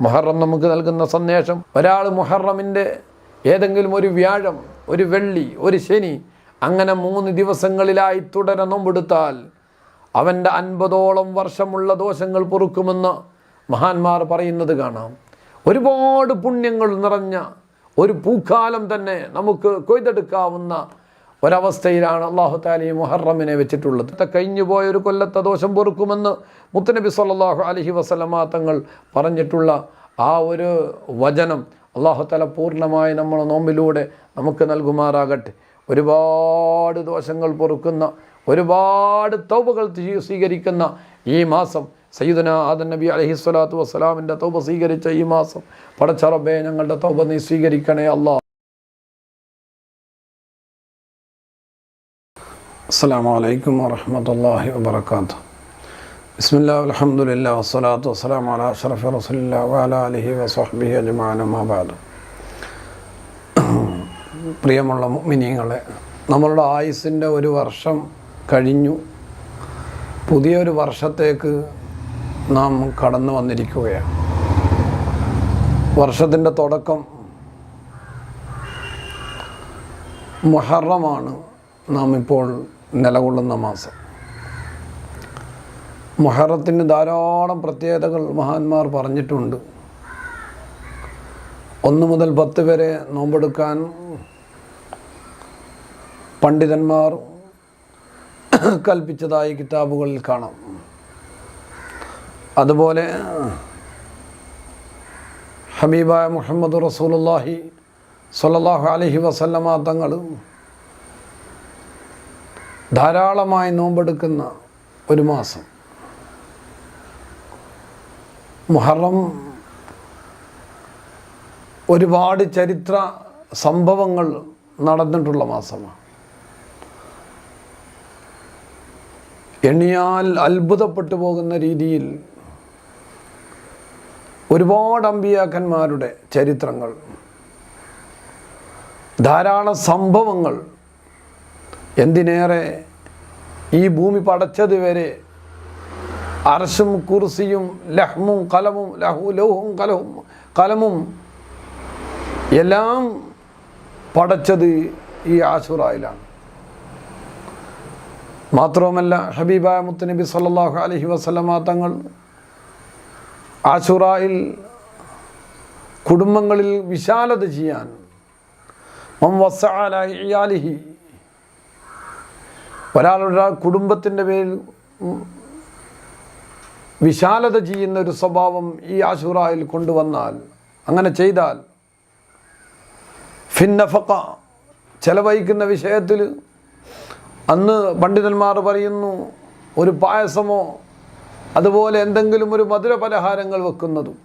മുഹറം നമുക്ക് നൽകുന്ന സന്ദേശം. ഒരാൾ മുഹറമിന്റെ ഏതെങ്കിലും ഒരു വ്യാഴം ഒരു വെള്ളി ഒരു ശനി അങ്ങനെ മൂന്ന് ദിവസങ്ങളിലായി തുടരെ നോമ്പെടുത്താൽ അവന്റെ അൻപതോളം വർഷമുള്ള ദോഷങ്ങൾ പൊറുക്കുമെന്ന് മഹാന്മാർ പറയുന്നത് കാണാം. ഒരുപാട് പുണ്യങ്ങൾ നിറഞ്ഞ ഒരു പൂക്കാലം തന്നെ നമുക്ക് കൊയ്തെടുക്കാവുന്ന ഒരവസ്ഥയിലാണ് അള്ളാഹു താലി മുഹറമിനെ വെച്ചിട്ടുള്ളത്. ഇത്ത കഴിഞ്ഞു പോയ ഒരു കൊല്ലത്തെ ദോഷം പൊറുക്കുമെന്ന് മുത്തനബി സല്ലാഹു അലഹി വസ്ലമാ തങ്ങൾ പറഞ്ഞിട്ടുള്ള ആ ഒരു വചനം അള്ളാഹു താല പൂർണമായി നമ്മൾ നോമ്പിലൂടെ നമുക്ക് നൽകുമാറാകട്ടെ. ഒരുപാട് ദോഷങ്ങൾ പൊറുക്കുന്ന ഒരുപാട് തൗബകൾ സ്വീകരിക്കുന്ന ഈ മാസം സയ്യിദന ആദൻ നബി അലഹി സ്വലാത്തു വസ്സലാമിന്റെ തൗബ സ്വീകരിച്ച ഈ മാസം. പടച്ചറബേ ഞങ്ങളുടെ തൗബ നീ സ്വീകരിക്കണേ അല്ലാ അസ്സാം വലൈക്കും വാഹമത്തല്ലാഹി വാബർക്കാത്തു ബിസ്മില്ലാ അലഹമുല്ല വസ്സലാത്തു വസ്സലാം അല അഷ്റഫ് റസുലില്ല വാല അലഹി വസ്ഹബിഹി അജ്മാനുമാബാദ് പ്രിയമുള്ള മിനിങ്ങളെ നമ്മളുടെ ആയുസിന്റെ ഒരു വർഷം കഴിഞ്ഞു. പുതിയൊരു വർഷത്തേക്ക് നാം കടന്നു വന്നിരിക്കുകയാണ്. വർഷത്തിന്റെ തുടക്കം മുഹറമാണ്. നാം ഇപ്പോൾ നിലകൊള്ളുന്ന മാസം. മുഹറത്തിന് ധാരാളം പ്രത്യേകതകൾ മഹാന്മാർ പറഞ്ഞിട്ടുണ്ട്. ഒന്ന് മുതൽ പത്ത് വരെ നോമ്പെടുക്കാൻ പണ്ഡിതന്മാർ കൽപ്പിച്ചതായി കിതാബുകളിൽ കാണാം. അതുപോലെ ഹബീബായ മുഹമ്മദ് റസൂലുള്ളാഹി സല്ലാഹു അലഹി വസല്ലമ തങ്ങൾ ധാരാളമായി നോമ്പെടുക്കുന്ന ഒരു മാസം. മുഹറം ഒരുപാട് ചരിത്ര സംഭവങ്ങൾ നടന്നിട്ടുള്ള മാസമാണ്. എണ്ണിയാൽ അത്ഭുതപ്പെട്ടു പോകുന്ന രീതിയിൽ ഒരുപാട് അമ്പിയാക്കന്മാരുടെ ചരിത്രങ്ങൾ ധാരാളം സംഭവങ്ങൾ എന്തിനേറെ ഈ ഭൂമി പടച്ചത് വരെ അർശും കുർസിയും ലഹ്മും കലമും ലഹു ലൗഹും കലവും കലമും എല്ലാം പടച്ചത് ഈ ആശുറായിലാണ്. മാത്രവുമല്ല ഹബീബായ മുത്തുനബി സല്ലാഹു അലഹി വസ്ലമ തങ്ങൾ ആശുറായിൽ കുടുംബങ്ങളിൽ വിശാലത ചെയ്യാൻ മം ഒരാളുടെ കുടുംബത്തിന്റെ പേരിൽ വിശാലത ചെയ്യുന്ന ഒരു സ്വഭാവം ഈ ആശുറായിൽ കൊണ്ടുവന്നാൽ അങ്ങനെ ചെയ്താൽ ഫിന്നഫക്ക ചെലവഴിക്കുന്ന വിഷയത്തിൽ അന്ന് പണ്ഡിതന്മാർ പറയുന്നു ഒരു പായസമോ അതുപോലെ എന്തെങ്കിലും ഒരു മധുര പലഹാരങ്ങൾ വെക്കുന്നതും.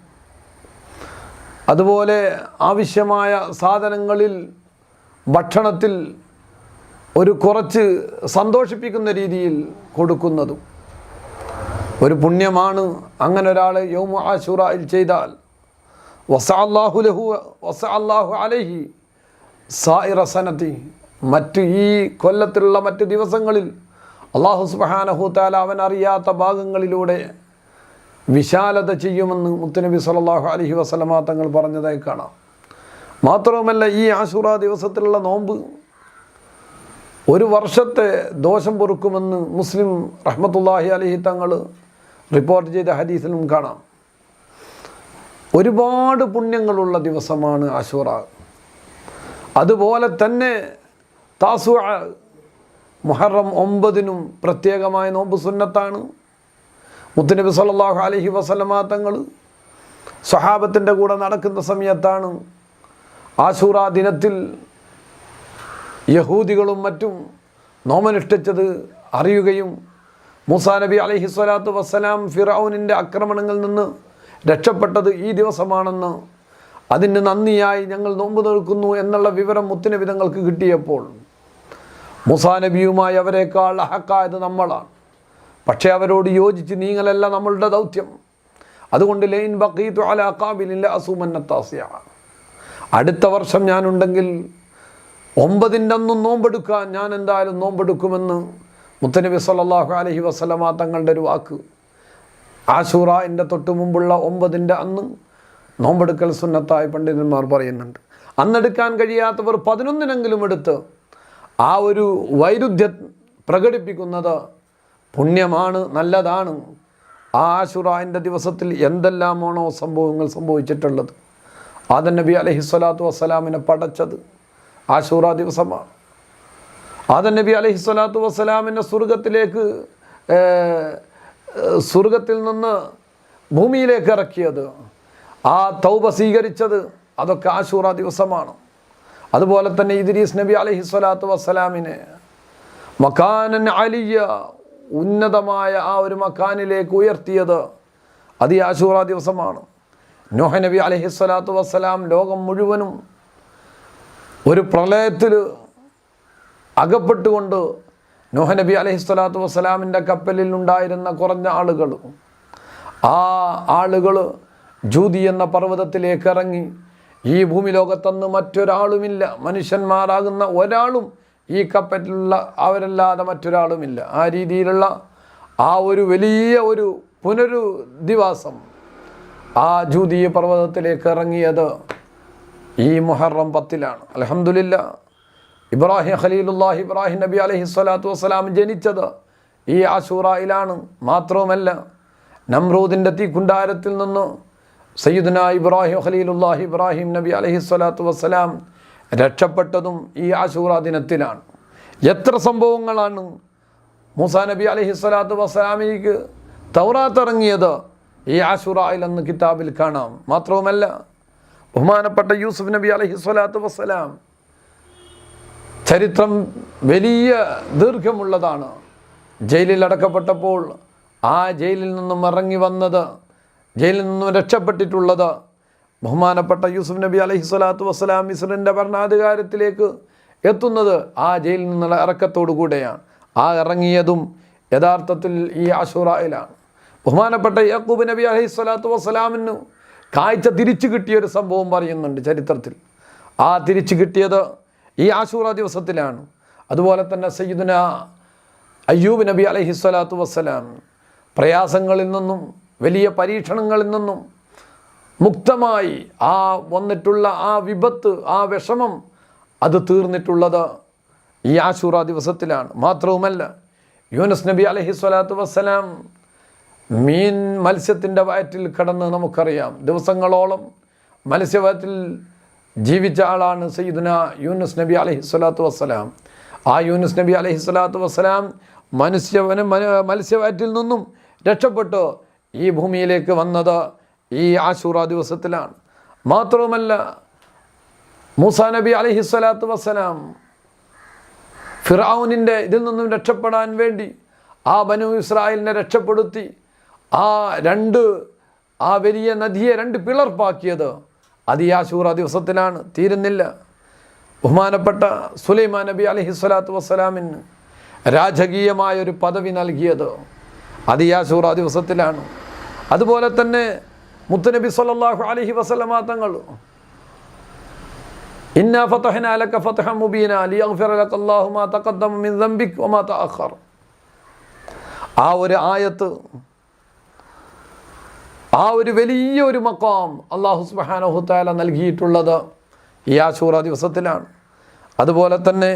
അതുപോലെ ആവശ്യമായ സാധനങ്ങളിൽ ഭക്ഷണത്തിൽ ഒരു കുറച്ച് സന്തോഷിപ്പിക്കുന്ന രീതിയിൽ കൊടുക്കുന്നതും ഒരു പുണ്യമാണ്. അങ്ങനെ ഒരാൾ യോമു ആശുറയിൽ ചെയ്താൽ വസ അള്ളാഹു ലഹു വസ അള്ളാഹു അലഹി സായിറ സനത്തി. മറ്റ് ഈ കൊല്ലത്തിലുള്ള മറ്റു ദിവസങ്ങളിൽ അള്ളാഹു സുബാനഹു താല അവൻ അറിയാത്ത ഭാഗങ്ങളിലൂടെ വിശാലത ചെയ്യുമെന്ന് മുത്തുനബി സല്ലല്ലാഹു അലഹി വസല്ലമ തങ്ങൾ പറഞ്ഞതായി കാണാം. മാത്രവുമല്ല ഈ ആശുറ ദിവസത്തിലുള്ള നോമ്പ് ഒരു വർഷത്തെ ദോഷം പൊറുക്കുമെന്ന് മുസ്ലിം റഹ്മത്തുല്ലാഹി അലഹി തങ്ങൾ റിപ്പോർട്ട് ചെയ്ത ഹദീസിലും കാണാം. ഒരുപാട് പുണ്യങ്ങളുള്ള ദിവസമാണ് ആശുറ അതുപോലെ തന്നെ താസു മുഹറം ഒമ്പതിനും പ്രത്യേകമായ നോമ്പ് സുന്നത്താണ്. മുത്തുനബി സല്ലല്ലാഹു അലഹി വസല്ലമ തങ്ങൾ സ്വഹാബത്തിന്റെ കൂടെ നടക്കുന്ന സമയത്താണ് ആശൂറ ദിനത്തിൽ യഹൂദികളും മറ്റും നോമനുഷ്ഠിച്ചത് അറിയുകയും മൂസാ നബി അലഹി സ്വലാത്തു വസ്സലാം ഫിറൌനിന്റെ ആക്രമണങ്ങളിൽ നിന്ന് രക്ഷപ്പെട്ടത് ഈ ദിവസമാണെന്ന് അതിന് നന്ദിയായി ഞങ്ങൾ നോമ്പ് നിൽക്കുന്നു എന്നുള്ള വിവരം മുത്തുനബി തങ്ങൾക്ക് കിട്ടിയപ്പോൾ മൂസാ നബിയുമായി അവരെക്കാൾ അഹക്കായത് നമ്മളാണ്. പക്ഷേ അവരോട് യോജിച്ച് നീങ്ങലല്ല നമ്മളുടെ ദൗത്യം. അതുകൊണ്ട് ലൈൻ ബക്കീത്തു അല അക്കാബിലില്ല അസൂമന്നത്താസിയ. അടുത്ത വർഷം ഞാനുണ്ടെങ്കിൽ ഒമ്പതിന്റെ അന്നും നോമ്പെടുക്കാൻ ഞാൻ എന്തായാലും നോമ്പെടുക്കുമെന്ന് മുത്തനബി സല്ലല്ലാഹു അലഹി വസ്ലമ തങ്ങളുടെ ഒരു വാക്ക്. ആശൂറ എന്റെ തൊട്ട് മുമ്പുള്ള ഒമ്പതിന്റെ അന്ന് നോമ്പെടുക്കൽ സുന്നത്തായി പണ്ഡിതന്മാർ പറയുന്നുണ്ട്. അന്നെടുക്കാൻ കഴിയാത്തവർ പതിനൊന്നിനെങ്കിലും എടുത്ത് ആ ഒരു വൈരുദ്ധ്യ പ്രകടിപ്പിക്കുന്നത് പുണ്യമാണ് നല്ലതാണ്. ആ ആശുറാന്റെ ദിവസത്തിൽ എന്തെല്ലാമാണോ സംഭവങ്ങൾ സംഭവിച്ചിട്ടുള്ളത്? ആദൻ നബി അലഹി സ്വലാത്തു വസ്സലാമിനെ പടച്ചത് ആശൂറ ദിവസമാണ്. ആദൻ നബി അലഹി സ്വലാത്തു വസ്സലാമിന്റെ സ്വർഗത്തിലേക്ക് സ്വർഗത്തിൽ നിന്ന് ഭൂമിയിലേക്ക് ഇറക്കിയത്. ആ തൗബ സ്വീകരിച്ചത് അതൊക്കെ ആശൂറ ദിവസമാണ്. അതുപോലെ തന്നെ ഇദ്രീസ് നബി അലഹി സ്വലാത്തു വസ്സലാമിനെ മക്കാനൻ അലിയ ഉന്നതമായ ആ ഒരു മക്കാനിലേക്ക് ഉയർത്തിയത് അത് ഈ ആശൂറ ദിവസമാണ്. നോഹ നബി അലഹി സ്വലാത്തു വസ്സലാം ലോകം മുഴുവനും ഒരു പ്രളയത്തിൽ അകപ്പെട്ടുകൊണ്ട് നോഹ നബി അലഹി സ്വലാത്തു വസ്സലാമിന്റെ കപ്പലിൽ ഉണ്ടായിരുന്ന കുറഞ്ഞ ആളുകൾ ആ ആളുകൾ ജൂതി എന്ന പർവതത്തിലേക്ക് ഇറങ്ങി ഈ ഭൂമി ലോകത്തന്ന് മറ്റൊരാളുമില്ല മനുഷ്യന്മാരാകുന്ന ഒരാളും ഈ കപ്പലിലുള്ള അവരല്ലാതെ മറ്റൊരാളുമില്ല. ആ രീതിയിലുള്ള ആ ഒരു വലിയ ഒരു പുനരുദിവാസം ആ ജൂതീയ പർവതത്തിലേക്ക് ഇറങ്ങിയത് ഈ മുഹറം പത്തിലാണ്. അലഹമുല്ല ഇബ്രാഹിം ഖലീലുല്ലാഹി ഇബ്രാഹിം നബി അലഹി സ്വലാത്തു വസ്സലാം ജനിച്ചത് ഈ ആശൂറയിലാണ്. മാത്രവുമല്ല നമ്രൂദിന്റെ തീക്കുണ്ടാരത്തിൽ നിന്ന് സയ്യിദുന ഇബ്രാഹിം ഖലീലുല്ലാഹി ഇബ്രാഹിം നബി അലഹി സ്വലാത്തു വസ്സലാം രക്ഷപ്പെട്ടതും ഈ ആശൂറ ദിനത്തിലാണ്. എത്ര സംഭവങ്ങളാണ് മൂസാ നബി അലഹി സ്വലാത്തു വസ്സലാമിക്ക് തൗറാത്തിറങ്ങിയത് ഈ ആശുറായിലെന്ന് കിതാബിൽ കാണാം. മാത്രവുമല്ല ബഹുമാനപ്പെട്ട യൂസുഫ് നബി അലഹി സ്വലാത്തു വസ്സലാം. ചരിത്രം വലിയ ദീർഘമുള്ളതാണ്. ജയിലിൽ അടക്കപ്പെട്ടപ്പോൾ ആ ജയിലിൽ നിന്നും ഇറങ്ങി വന്നത് ജയിലിൽ നിന്നും രക്ഷപ്പെട്ടിട്ടുള്ളത് ബഹുമാനപ്പെട്ട യൂസുഫ് നബി അലഹി സ്വലാത്തു വസ്സലാം ഇസ്രന്റെ ഭരണാധികാരത്തിലേക്ക് എത്തുന്നത് ആ ജയിലിൽ നിന്നുള്ള ഇറക്കത്തോടു കൂടെയാണ്. ആ ഇറങ്ങിയതും യഥാർത്ഥത്തിൽ ഈ ആഷുറായിലാണ് ബഹുമാനപ്പെട്ട യാക്കൂബ് നബി അലൈഹി സ്വലാത്തു വസ്സലാമിന് കാഴ്ച തിരിച്ചു കിട്ടിയ ഒരു സംഭവം പറയുന്നുണ്ട് ചരിത്രത്തിൽ. ആ തിരിച്ചു കിട്ടിയത് ഈ ആശൂറ ദിവസത്തിലാണ്. അതുപോലെ തന്നെ സയ്യിദുന അയ്യൂബ് നബി അലഹി സ്വലാത്തു വസ്സലാം പ്രയാസങ്ങളിൽ നിന്നും വലിയ പരീക്ഷണങ്ങളിൽ നിന്നും മുക്തമായി ആ വന്നിട്ടുള്ള ആ വിപത്ത് ആ വിഷമം അത് തീർന്നിട്ടുള്ളത് ഈ ആശൂറ ദിവസത്തിലാണ്. മാത്രവുമല്ല യൂനസ് നബി അലഹി സ്വലാത്തു വസ്സലാം മീൻ മത്സ്യത്തിന്റെ വയറ്റിൽ കിടന്ന് നമുക്കറിയാം. ദിവസങ്ങളോളം മത്സ്യവയറ്റിൽ ജീവിച്ച ആളാണ് സയ്യിദുന യൂനുസ് നബി അലൈഹി സ്വലാത്തു വസ്സലാം. ആ യൂനുസ് നബി അലൈഹി സ്വലാത്തു വസ്സലാം മനുഷ്യവന് മന- മത്സ്യവയറ്റിൽ നിന്നും രക്ഷപ്പെട്ട്. ഈ ഭൂമിയിലേക്ക് വന്നത് ഈ ആശൂറ ദിവസത്തിലാണ്. മാത്രവുമല്ല മൂസ നബി അലൈഹി സ്വലാത്തു വസ്സലാം ഫിറാവുനിന്റെ ഇതിൽ നിന്നും രക്ഷപ്പെടാൻ വേണ്ടി ആ ബനു ഇസ്രായേലിനെ രക്ഷപ്പെടുത്തി. ആ രണ്ട് ആ വലിയ നദിയെ രണ്ട് പിളർപ്പാക്കിയത് അത് ഈ ആശൂറ ദിവസത്തിലാണ്. തീരുന്നില്ല. ബഹുമാനപ്പെട്ട സുലൈമാൻ നബി അലഹി സ്വലാത്തു വസ്സലാമിന് രാജകീയമായ ഒരു പദവി നൽകിയത് അത് ഈ ആശൂറ ദിവസത്തിലാണ്. അതുപോലെ തന്നെ മുത്തുനബി സല്ലല്ലാഹു അലഹി വസല്ലമ തങ്ങൾ ഇന്ന ലക ഫതഹ മാ മിൻ വമാ ആ ഒരു ആയത്ത് ആ ഒരു വലിയ ഒരു മക്കാം അള്ളാഹു സുബ്ഹാനഹു തആല നൽകിയിട്ടുള്ളത് ഈ ആശൂറ ദിവസത്തിലാണ്. അതുപോലെ തന്നെ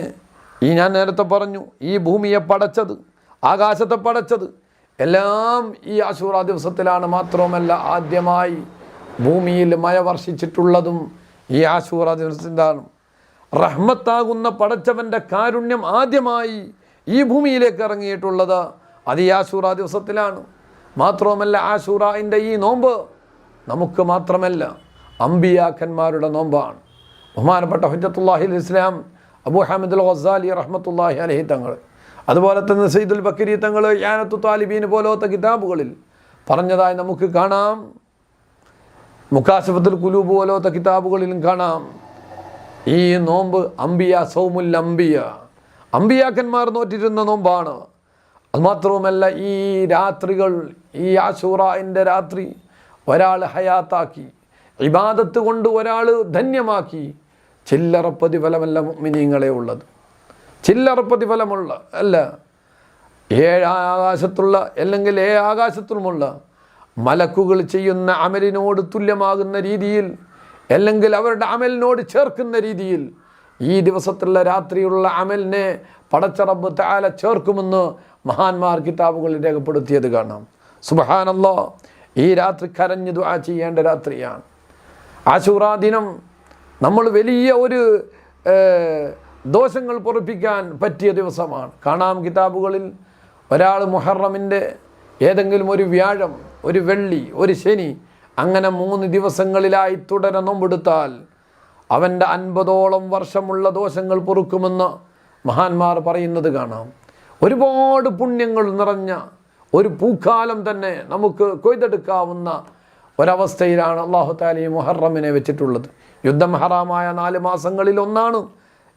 ഈ ഞാൻ നേരത്തെ പറഞ്ഞു ഈ ഭൂമിയെ പടച്ചത് ആകാശത്തെ പടച്ചത് എല്ലാം ഈ ആശൂറ ദിവസത്തിലാണ് മാത്രവുമല്ല ആദ്യമായി ഭൂമിയിൽ മഴ വർഷിച്ചിട്ടുള്ളതും ഈ ആശൂറ ദിവസത്തിലാണ്. റഹ്മത്താകുന്ന പടച്ചവന്റെ കാരുണ്യം ആദ്യമായി ഈ ഭൂമിയിലേക്ക് ഇറങ്ങിയിട്ടുള്ളത് അത് ഈ ആശൂറ ദിവസത്തിലാണ്. മാത്രവുമല്ല ആശൂറായിന്റെ ഈ നോമ്പ് നമുക്ക് മാത്രമല്ല അമ്പിയാക്കന്മാരുടെ നോമ്പാണ്. ബഹുമാനപ്പെട്ട ഹുജത്തുല്ലാഹിൽ ഇസ്ലാം അബു ഹമദുൽ ഗസാലി റഹ്മത്തുല്ലാഹി അലഹി തങ്ങൾ അതുപോലെ തന്നെ സയ്യിദുൽ ബക്കരി തങ്ങൾ യാനത്തു താലിബീൻ പോലത്തെ കിതാബുകളിൽ പറഞ്ഞതായി നമുക്ക് കാണാം. മുക്കാശഫത്തുൽ കുലൂബ് പോലത്തെ കിതാബുകളിലും കാണാം. ഈ നോമ്പ് അമ്പിയ സൗമുൽ അമ്പിയ. അമ്പിയാക്കന്മാർ നോറ്റിരുന്ന നോമ്പാണ്. അതുമാത്രവുമല്ല ഈ രാത്രികൾ ഈ ആശൂറായിന്റെ രാത്രി ഒരാൾ ഹയാത്താക്കി ഇബാദത്ത് കൊണ്ട് ഒരാൾ ധന്യമാക്കി. ചില്ലറ പ്രതിഫലമല്ല മിനിങ്ങളെ ഉള്ളത്. ചില്ലറ പ്രതിഫലമുള്ള അല്ല ഏഴ് ആകാശത്തുള്ള അല്ലെങ്കിൽ ഏ ആകാശത്തുമുള്ള മലക്കുകൾ ചെയ്യുന്ന അമലിനോട് തുല്യമാകുന്ന രീതിയിൽ അല്ലെങ്കിൽ അവരുടെ അമലിനോട് ചേർക്കുന്ന രീതിയിൽ ഈ ദിവസത്തിലുള്ള രാത്രിയുള്ള അമലിനെ പടച്ചറബ് താല ചേർക്കുമെന്ന് മഹാന്മാർ കിതാബുകളിൽ രേഖപ്പെടുത്തിയത് കാണാം. സുബഹാനല്ലോ ഈ രാത്രി കരഞ്ഞു ദുആ ചെയ്യേണ്ട രാത്രിയാണ്. ആശൂറാ ദിനം നമ്മൾ വലിയ ഒരു ദോഷങ്ങൾ പൊറപ്പിക്കാൻ പറ്റിയ ദിവസമാണ്. കാണാം കിതാബുകളിൽ ഒരാൾ മുഹറമിന്റെ ഏതെങ്കിലും ഒരു വ്യാഴം ഒരു വെള്ളി ഒരു ശനി അങ്ങനെ മൂന്ന് ദിവസങ്ങളിലായി തുടരെ നോമ്പെടുത്താൽ അവന്റെ അൻപതോളം വർഷമുള്ള ദോഷങ്ങൾ പൊറുക്കുമെന്ന് മഹാന്മാർ പറയുന്നത് കാണാം. ഒരുപാട് പുണ്യങ്ങൾ നിറഞ്ഞ ഒരു പൂക്കാലം തന്നെ നമുക്ക് കൊയ്തെടുക്കാവുന്ന ഒരവസ്ഥയിലാണ് അള്ളാഹു താലി മുഹറമിനെ വെച്ചിട്ടുള്ളത്. യുദ്ധം ഹറാമായ നാല് മാസങ്ങളിൽ ഒന്നാണ്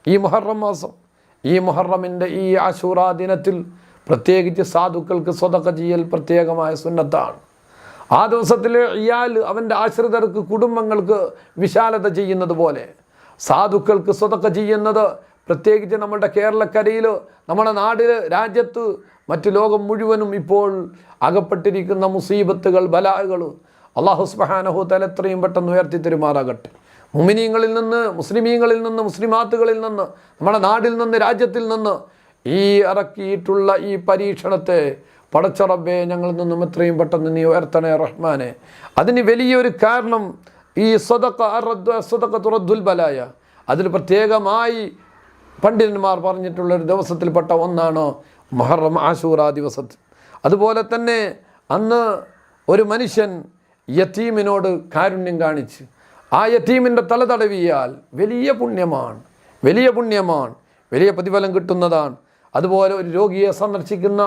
ഈ മുഹറം മാസം. ഈ മുഹറമിന്റെ ഈ ആശൂറാ ദിനത്തിൽ പ്രത്യേകിച്ച് സാധുക്കൾക്ക് സ്വതക്ക ചെയ്യൽ പ്രത്യേകമായ സുന്നത്താണ്. ആ ദിവസത്തിൽ ഇയാൾ അവന്റെ ആശ്രിതർക്ക് കുടുംബങ്ങൾക്ക് വിശാലത ചെയ്യുന്നത് പോലെ സാധുക്കൾക്ക് സ്വതക്ക ചെയ്യുന്നത് പ്രത്യേകിച്ച് നമ്മുടെ കേരളക്കരയിൽ നമ്മുടെ നാടിൽ രാജ്യത്ത് മറ്റ് ലോകം മുഴുവനും ഇപ്പോൾ അകപ്പെട്ടിരിക്കുന്ന മുസീബത്തുകൾ ബലാഹുകൾ അള്ളാഹു സുബ്ഹാനഹു തല എത്രയും പെട്ടെന്ന് ഉയർത്തി തെരുമാറാകട്ടെ. മുമിനീങ്ങളിൽ നിന്ന് മുസ്ലിമീങ്ങളിൽ നിന്ന് മുസ്ലിമാത്തുകളിൽ നിന്ന് നമ്മുടെ നാടിൽ നിന്ന് രാജ്യത്തിൽ നിന്ന് ഈ ഇറക്കിയിട്ടുള്ള ഈ പരീക്ഷണത്തെ പടച്ചറബെ ഞങ്ങളിൽ നിന്നും എത്രയും പെട്ടെന്ന് നീ ഉയർത്തണേ റഹ്മാനെ. അതിന് വലിയൊരു കാരണം ഈ സ്വതക്ക സ്വതക്ക തുറദ്ദുൽ ബലായ. അതിൽ പ്രത്യേകമായി പണ്ഡിതന്മാർ പറഞ്ഞിട്ടുള്ള ഒരു ദിവസത്തിൽപ്പെട്ട ഒന്നാണ് മഹറം ആശൂറ ദിവസത്തിൽ അതുപോലെ തന്നെ അന്ന് ഒരു മനുഷ്യൻ യത്തീമിനോട് കാരുണ്യം കാണിച്ച് ആ യത്തീമിന്റെ തല തടവിയാൽ വലിയ പുണ്യമാണ് വലിയ പുണ്യമാണ് വലിയ പ്രതിഫലം കിട്ടുന്നതാണ്. അതുപോലെ ഒരു രോഗിയെ സന്ദർശിക്കുന്ന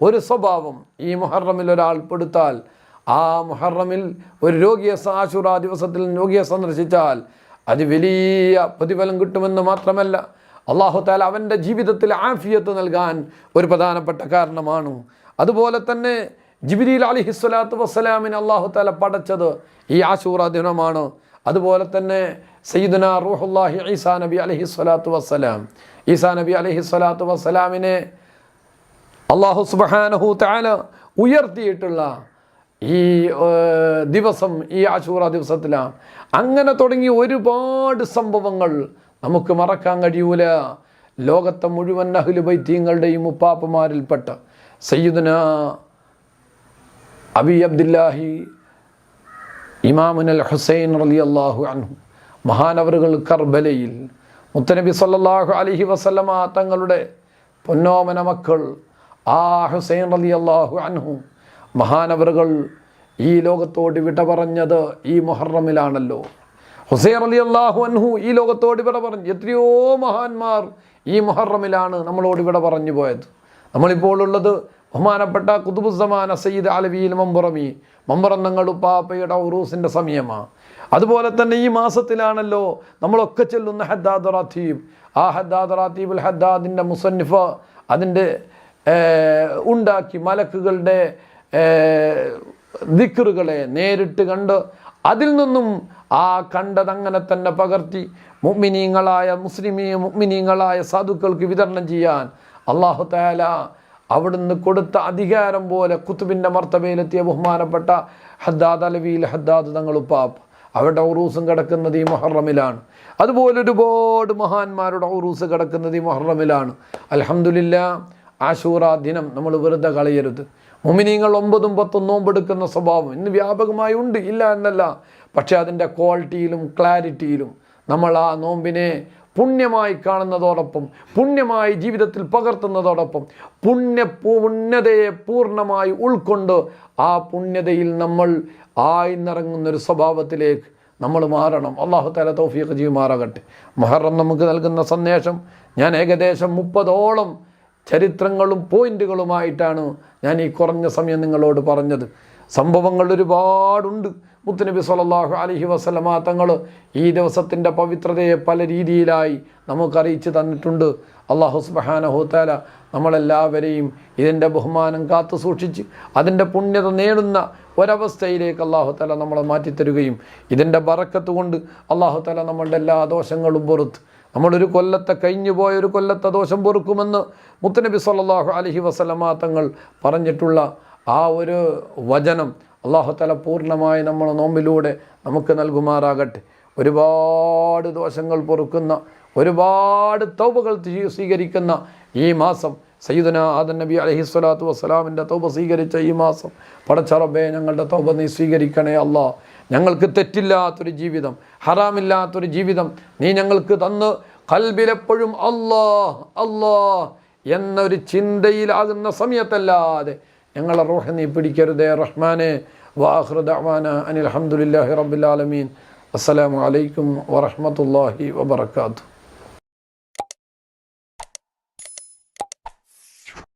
ഒരു സ്വഭാവം ഈ മുഹറമിൽ ഒരാൾ പെടുത്താൽ ആ മുഹറമിൽ ഒരു രോഗിയെ ആശുറ ദിവസത്തിൽ രോഗിയെ സന്ദർശിച്ചാൽ അത് വലിയ പ്രതിഫലം കിട്ടുമെന്ന് മാത്രമല്ല. അള്ളാഹു താല അവന്റെ ജീവിതത്തിൽ ആഫിയത്ത് നൽകാൻ ഒരു പ്രധാനപ്പെട്ട കാരണമാണ്. അതുപോലെ തന്നെ ജിബിരിൽ അലിഹി ഹിസ്വലാത്തു വസ്സലാമിന് അള്ളാഹു താല പടച്ചത് ഈ ആശൂറ ദിനമാണ്. അതുപോലെ തന്നെ സയ്യിദുന റൂഹുല്ലാഹി ഈസാ നബി അലഹി സ്വലാത്തു വസ്സലാം. ഈസാ നബി അലഹി സ്വലാത്തു വസ്സലാമിനെ അള്ളാഹു സുബഹാനഹു താല ഉയർത്തിയിട്ടുള്ള ഈ ദിവസം ഈ ആശൂറ ദിവസത്തിലാണ്. അങ്ങനെ തുടങ്ങി ഒരുപാട് സംഭവങ്ങൾ നമുക്ക് മറക്കാൻ കഴിയൂല. ലോകത്തെ മുഴുവൻ അഹ്ലുബൈത്യങ്ങളുടെയും ഉപ്പാപ്പമാരിൽപ്പെട്ട സയ്യിദുന അബി അബ്ദില്ലാഹി ഇമാമുൻ അൽ ഹുസൈൻ അലി അള്ളാഹു അൻഹു. മഹാനവറുകൾ കർബലയിൽ മുത്തനബി സല്ലാഹു അലൈഹി വസല്ലമ തങ്ങളുടെ പൊന്നോമന മക്കൾ ആ ഹുസൈൻ അലി അള്ളാഹു അൻഹു മഹാനവറുകൾ ഈ ലോകത്തോട് വിട പറഞ്ഞത് ഈ മുഹറമിലാണല്ലോ. ഹുസൈൻ അലി അള്ളാഹു അൻഹു ഈ ലോകത്തോട് ഇവിടെ പറഞ്ഞു. എത്രയോ മഹാന്മാർ ഈ മുഹറമിലാണ് നമ്മളോട് ഇവിടെ പറഞ്ഞു പോയത്. നമ്മളിപ്പോൾ ഉള്ളത് ബഹുമാനപ്പെട്ട കുതുബുസമാന സയ്യിദ് അലവിയിൽ മമ്പുറമി. മമ്പറന്നങ്ങൾ ഉപ്പാപ്പയുടെ ഉറൂസിന്റെ സമയമാണ് അതുപോലെ തന്നെ ഈ മാസത്തിലാണല്ലോ നമ്മളൊക്കെ ചെല്ലുന്ന ഹദ്ദാദ് റാത്തീബ് ആ ഹദ്ദാദ് റാത്തീബുൽ ഹദ്ദാദിന്റെ മുസന്നിഫ അതിന്റെ ഉണ്ടാക്കി മലക്കുകളുടെ ദിക്കറുകളെ നേരിട്ട് കണ്ട് അതിൽ നിന്നും ആ കണ്ടതങ്ങനെ തന്നെ പകർത്തി മുഗ്മിനീങ്ങളായ മുസ്ലിമീ മുഗ്മിനീങ്ങളായ സാധുക്കൾക്ക് വിതരണം ചെയ്യാൻ അള്ളാഹു താല അവിടുന്ന് കൊടുത്ത അധികാരം പോലെ കുത്തുബിന്റെ മർത്തബയിലെത്തിയ ബഹുമാനപ്പെട്ട ഹദ്ദാദ് അലവിയിൽ ഹദ്ദാദ് തങ്ങളുപ്പാപ്പ് അവരുടെ ഔറൂസും കിടക്കുന്നത് ഈ മുഹറമിലാണ്. അതുപോലെ ഒരുപാട് മഹാന്മാരുടെ ഔറൂസ് കിടക്കുന്നത് ഈ മുഹറമിലാണ്. അലഹമുല്ല ആശൂറ ദിനം നമ്മൾ വെറുതെ കളയരുത്. മുമിനീങ്ങൾ ഒമ്പതും പത്തും നോമ്പെടുക്കുന്ന സ്വഭാവം ഇന്ന് വ്യാപകമായി ഉണ്ട്. ഇല്ല എന്നല്ല. പക്ഷെ അതിന്റെ ക്വാളിറ്റിയിലും ക്ലാരിറ്റിയിലും നമ്മൾ ആ നോമ്പിനെ പുണ്യമായി കാണുന്നതോടൊപ്പം പുണ്യമായി ജീവിതത്തിൽ പകർത്തുന്നതോടൊപ്പം പുണ്യ പുണ്യതയെ പൂർണമായി ഉൾക്കൊണ്ട് ആ പുണ്യതയിൽ നമ്മൾ ആയി ഒരു സ്വഭാവത്തിലേക്ക് നമ്മൾ മാറണം. അള്ളാഹു തല തൗഫീഖ് ചെയ്യുമാറാകട്ടെ. മഹറം നമുക്ക് നൽകുന്ന സന്ദേശം ഞാൻ ഏകദേശം മുപ്പതോളം ചരിത്രങ്ങളും പോയിന്റുകളുമായിട്ടാണ് ഞാൻ ഈ കുറഞ്ഞ സമയം നിങ്ങളോട് പറഞ്ഞത്. സംഭവങ്ങൾ ഒരുപാടുണ്ട്. മുത്തുനബി സലല്ലാഹു അലഹി വസല്ലമ തങ്ങൾ ഈ ദിവസത്തിന്റെ പവിത്രതയെ പല രീതിയിലായി നമുക്കറിയിച്ചു തന്നിട്ടുണ്ട്. അള്ളാഹു സുബ്ഹാനഹു തആല നമ്മളെല്ലാവരെയും ഇതിന്റെ ബഹുമാനം കാത്തു സൂക്ഷിച്ച് അതിന്റെ പുണ്യത നേടുന്ന ഒരവസ്ഥയിലേക്ക് അള്ളാഹു തല നമ്മളെ മാറ്റിത്തരുകയും ഇതിന്റെ ബറക്കത്ത് കൊണ്ട് അള്ളാഹു തല നമ്മളുടെ എല്ലാ ദോഷങ്ങളും പുറത്ത് നമ്മളൊരു കൊല്ലത്തെ കഴിഞ്ഞു പോയ ഒരു കൊല്ലത്തെ ദോഷം പൊറുക്കുമെന്ന് മുത്തനബി സല്ലാഹു അലഹി വസല്ലമ തങ്ങൾ പറഞ്ഞിട്ടുള്ള ആ ഒരു വചനം അള്ളാഹുത്തല പൂർണമായി നമ്മൾ നോമ്പിലൂടെ നമുക്ക് നൽകുമാറാകട്ടെ. ഒരുപാട് ദോഷങ്ങൾ പൊറുക്കുന്ന ഒരുപാട് തൗബകൾ സ്വീകരിക്കുന്ന ഈ മാസം സയ്യിദന ആദൻ നബി അലഹി സ്വലാത്തു വസ്സലാമിന്റെ തൗബ സ്വീകരിച്ച ഈ മാസം പടച്ചറബേ ഞങ്ങളുടെ തൗബ നീ സ്വീകരിക്കണേ അല്ല. ഞങ്ങൾക്ക് തെറ്റില്ലാത്തൊരു ജീവിതം ഹറാമില്ലാത്തൊരു ജീവിതം നീ ഞങ്ങൾക്ക് തന്ന് കൽബിലെപ്പോഴും അല്ലാ അല്ലാ എന്നൊരു ചിന്തയിലാകുന്ന സമയത്തല്ലാതെ ഞങ്ങളെ റോഹ നീ പിടിക്കരുതേ റഹ്മാനെ. വാഹൃദാന അനിൽ അഹമ്മദില്ലാഹി റബ്ബിൽ ആലമീൻ. അസ്സലാമു അലൈക്കും വറഹ്മത്തുള്ളാഹി വബറകാതുഹു.